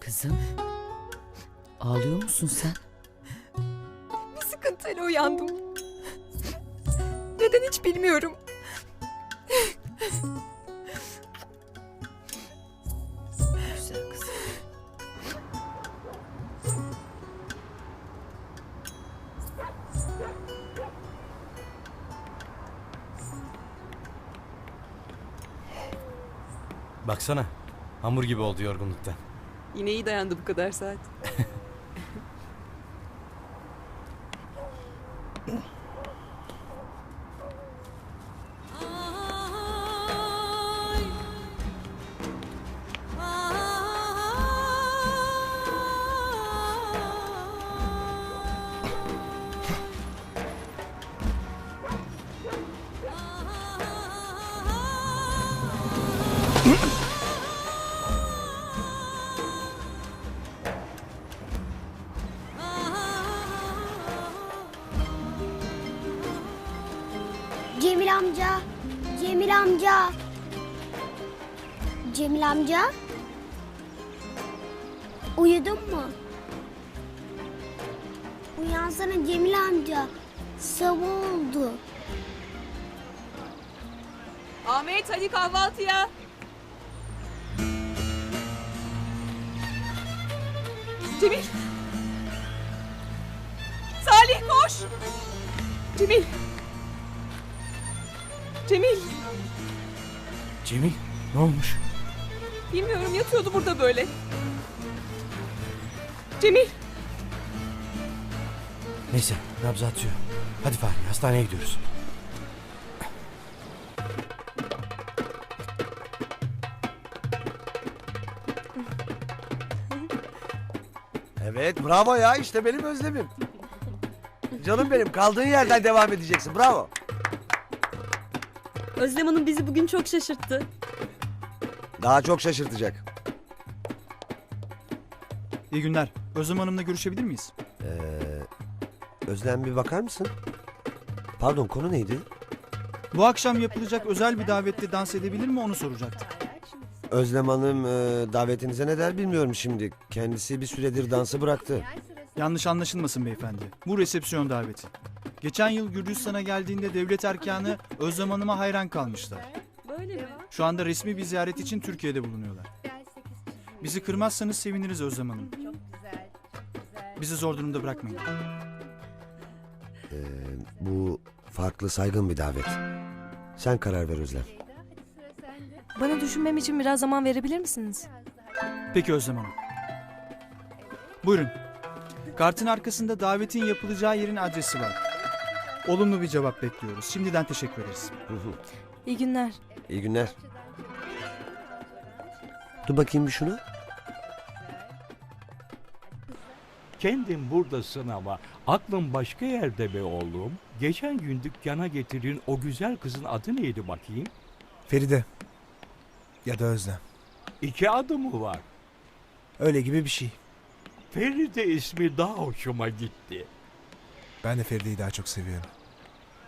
Kızım. Ağlıyor musun sen? Bir sıkıntıyla uyandım. Neden hiç bilmiyorum. Baksana. Hamur gibi oldu yorgunluktan. Yine iyi dayandı bu kadar saat. amca. Cemil amca? Uyudun mu? Uyansana Cemil amca. Sabah oldu. Ahmet hadi kahvaltıya. Cemil. Salih koş. Cemil. Cemil. Cemil ne olmuş? Bilmiyorum yatıyordu burada böyle. Cemil. Neyse nabzı atıyor. Hadi Fahri hastaneye gidiyoruz. Evet bravo ya işte benim özlemim. Canım benim kaldığın yerden devam edeceksin bravo. Özlem Hanım bizi bugün çok şaşırttı. Daha çok şaşırtacak. İyi günler. Özlem Hanım'la görüşebilir miyiz? Ee, Özlem bir bakar mısın? Pardon konu neydi? Bu akşam yapılacak özel bir davette dans edebilir mi onu soracaktım. Özlem Hanım e, davetinize ne der bilmiyorum şimdi. Kendisi bir süredir dansı bıraktı. Yanlış anlaşılmasın beyefendi. Bu resepsiyon daveti. Geçen yıl Gürcistan'a geldiğinde devlet erkanı Özlem Hanım'a hayran kalmışlar. Böyle mi? Şu anda resmi bir ziyaret için Türkiye'de bulunuyorlar. Bizi kırmazsanız seviniriz Özlem Hanım. Bizi zor durumda bırakmayın. Ee, bu farklı saygın bir davet. Sen karar ver Özlem. Bana düşünmem için biraz zaman verebilir misiniz? Peki Özlem Hanım. Buyurun. Kartın arkasında davetin yapılacağı yerin adresi var. Olumlu bir cevap bekliyoruz. Şimdiden teşekkür ederiz. Hı hı. İyi günler. İyi günler. Dur bakayım bir şuna. Kendin buradasın ama aklın başka yerde be oğlum. Geçen gün dükkana getirin o güzel kızın adı neydi bakayım? Feride. Ya da Özlem. İki adı mı var? Öyle gibi bir şey. Feride ismi daha hoşuma gitti. Ben de Feride'yi daha çok seviyorum.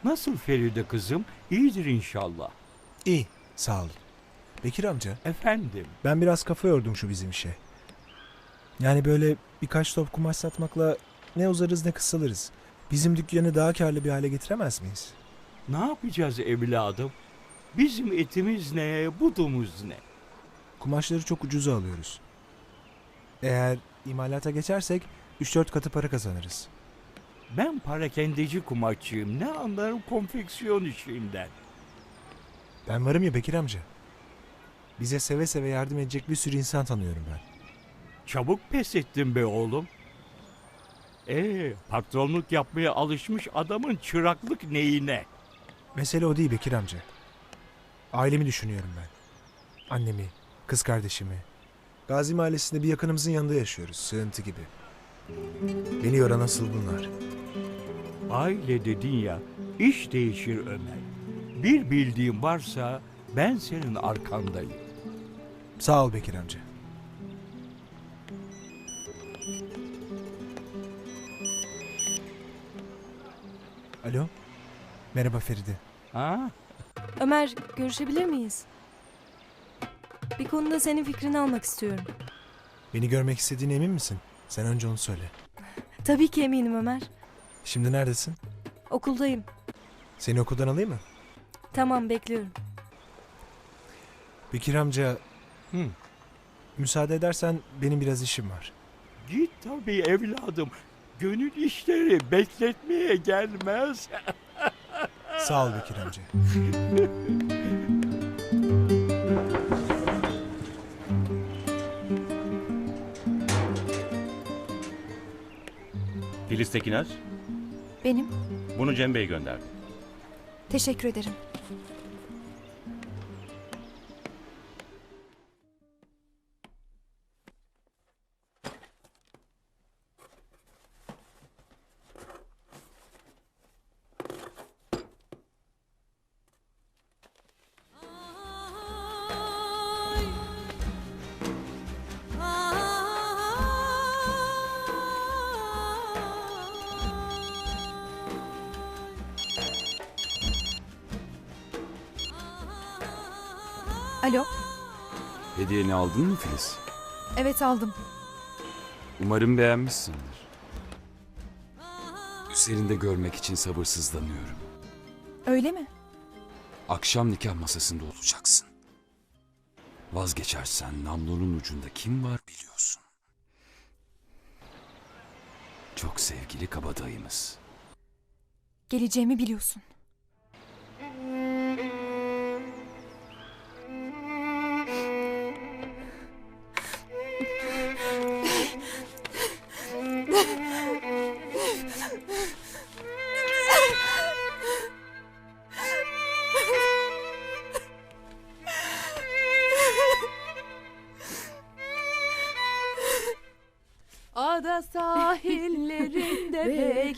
Nasıl Feride kızım? İyidir inşallah. İyi. Sağ olun. Bekir amca. Efendim. Ben biraz kafa yordum şu bizim işe. Yani böyle birkaç top kumaş satmakla ne uzarız ne kısalırız. Bizim dükkanı daha karlı bir hale getiremez miyiz? Ne yapacağız evladım? Bizim etimiz ne, budumuz ne? Kumaşları çok ucuza alıyoruz. Eğer imalata geçersek 3-4 katı para kazanırız. Ben parakendeci kumaşçıyım. Ne anlarım konfeksiyon işinden. Ben varım ya Bekir amca. Bize seve seve yardım edecek bir sürü insan tanıyorum ben. Çabuk pes ettin be oğlum. Ee, patronluk yapmaya alışmış adamın çıraklık neyine? Mesele o değil Bekir amca. Ailemi düşünüyorum ben. Annemi, kız kardeşimi. Gazi Mahallesi'nde bir yakınımızın yanında yaşıyoruz. Sığıntı gibi. Beni yoran asıl bunlar. Aile dedin ya, iş değişir Ömer. Bir bildiğim varsa ben senin arkandayım. Sağ ol Bekir amca. Alo. Merhaba Feride. Ha? Ömer görüşebilir miyiz? Bir konuda senin fikrini almak istiyorum. Beni görmek istediğine emin misin? Sen önce onu söyle. Tabii ki eminim Ömer. Şimdi neredesin? Okuldayım. Seni okuldan alayım mı? Tamam bekliyorum. Bekir amca Hı. müsaade edersen benim biraz işim var. Git tabii evladım. Gönül işleri bekletmeye gelmez. Sağ ol Bekir amca. Filiz Tekiner, Benim. bunu Cem Bey gönderdi. Teşekkür ederim. Alo. Hediyeni aldın mı Filiz? Evet aldım. Umarım beğenmişsindir. Üzerinde görmek için sabırsızlanıyorum. Öyle mi? Akşam nikah masasında olacaksın. Vazgeçersen namlunun ucunda kim var biliyorsun. Çok sevgili kabadayımız. Geleceğimi biliyorsun.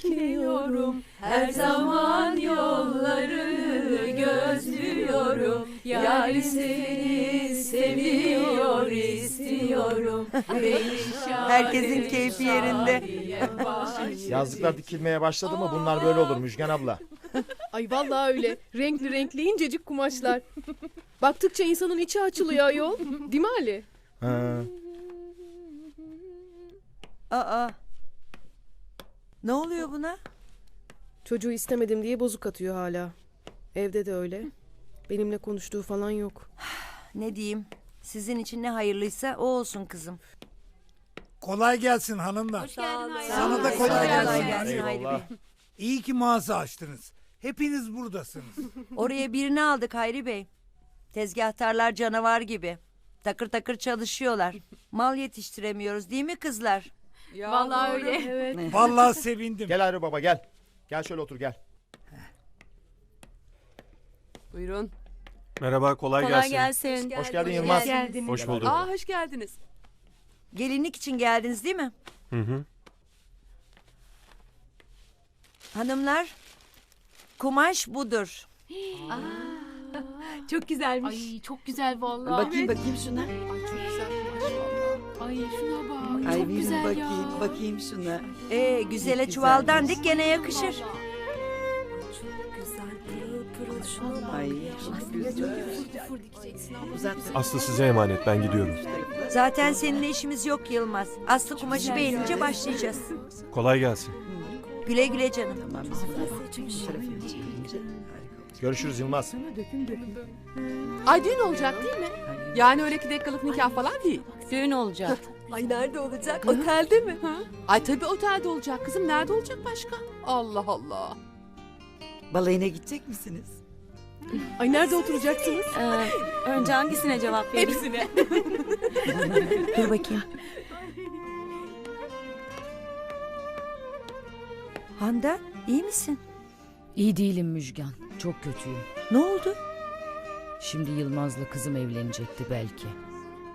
Bekliyorum. Her zaman yollarını gözlüyorum. Yar seni seviyor istiyorum. Herkesin keyfi yerinde. Yazlıklar dikilmeye başladı mı bunlar böyle olur Müjgan abla. Ay vallahi öyle. Renkli renkli incecik kumaşlar. Baktıkça insanın içi açılıyor ayol. Değil mi Ali? Ha. Aa. Ne oluyor buna? Çocuğu istemedim diye bozuk atıyor hala. Evde de öyle. Benimle konuştuğu falan yok. Ne diyeyim? Sizin için ne hayırlıysa o olsun kızım. Kolay gelsin hanımlar. Sana Sana da kolay gelsin. Bey. İyi ki mağaza açtınız. Hepiniz buradasınız. Oraya birini aldık Hayri Bey. Tezgahtarlar canavar gibi. Takır takır çalışıyorlar. Mal yetiştiremiyoruz değil mi kızlar? Vallahi öyle. Evet. Vallahi sevindim. Gel Hayri baba gel. Gel şöyle otur gel. Buyurun. Merhaba kolay, Kolay gelsin. Hoş geldin Yılmaz. geldiniz. Hoş bulduk. Aa hoş geldiniz. Gelinlik için geldiniz değil mi? Hı hı. Hanımlar, kumaş budur. Çok güzelmiş. Ay çok güzel vallahi. Bakayım bakayım şuna. Ay çok. Ay şuna bak. Ay çok bir güzel bakayım, ya. bakayım şuna. Ee, güzele çuvaldan dik gene yakışır. Ay çok güzel. Fır dikeceksin abla. Aslı size emanet ben gidiyorum. Zaten seninle işimiz yok Yılmaz. Aslı kumaşı beğenince başlayacağız. Kolay gelsin. Güle güle canım. Görüşürüz Yılmaz. Ay düğün olacak değil mi? Yani öyle iki dakikalık nikah falan değil. Düğün olacak. Ay nerede olacak? Otelde mi? Ay tabii otelde olacak kızım. Nerede olacak başka? Allah Allah. Balayına gidecek misiniz? Ay nerede oturacaksınız? Ee, önce hangisine cevap vereyim? Hepsine. Dur bakayım. Hande iyi misin? İyi değilim Müjgan. Çok kötüyüm. Ne oldu? Şimdi Yılmaz'la kızım evlenecekti belki.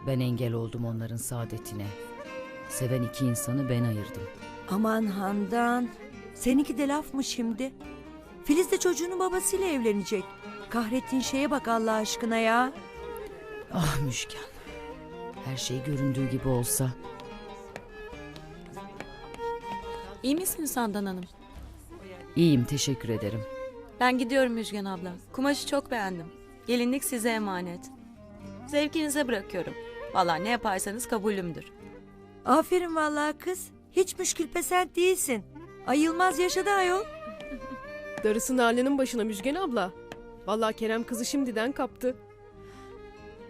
Ben engel oldum onların saadetine. Seven iki insanı ben ayırdım. Aman Handan. Seninki de laf mı şimdi? Filiz de çocuğunun babasıyla evlenecek. Kahrettiğin şeye bak Allah aşkına ya. Ah Müjgan. Her şey göründüğü gibi olsa. İyi misiniz Handan Hanım? İyiyim teşekkür ederim. Ben gidiyorum Müjgan abla. Kumaşı çok beğendim. Gelinlik size emanet. Zevkinize bırakıyorum. Vallahi ne yaparsanız kabulümdür. Aferin vallahi kız. Hiç müşkül pesent değilsin. Ay Yılmaz yaşadı ayol. Darısı Nalan'ın başına Müjgan abla. Vallahi Kerem kızı şimdiden kaptı.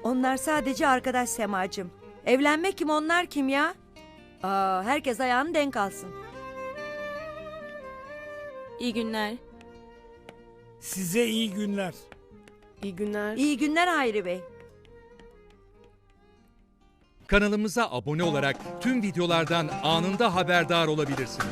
Onlar sadece arkadaş Semacığım. Evlenmek kim onlar kim ya? Aa, herkes ayağını denk alsın. İyi günler. Size iyi günler. İyi günler. İyi günler Hayri Bey. Kanalımıza abone olarak tüm videolardan anında haberdar olabilirsiniz.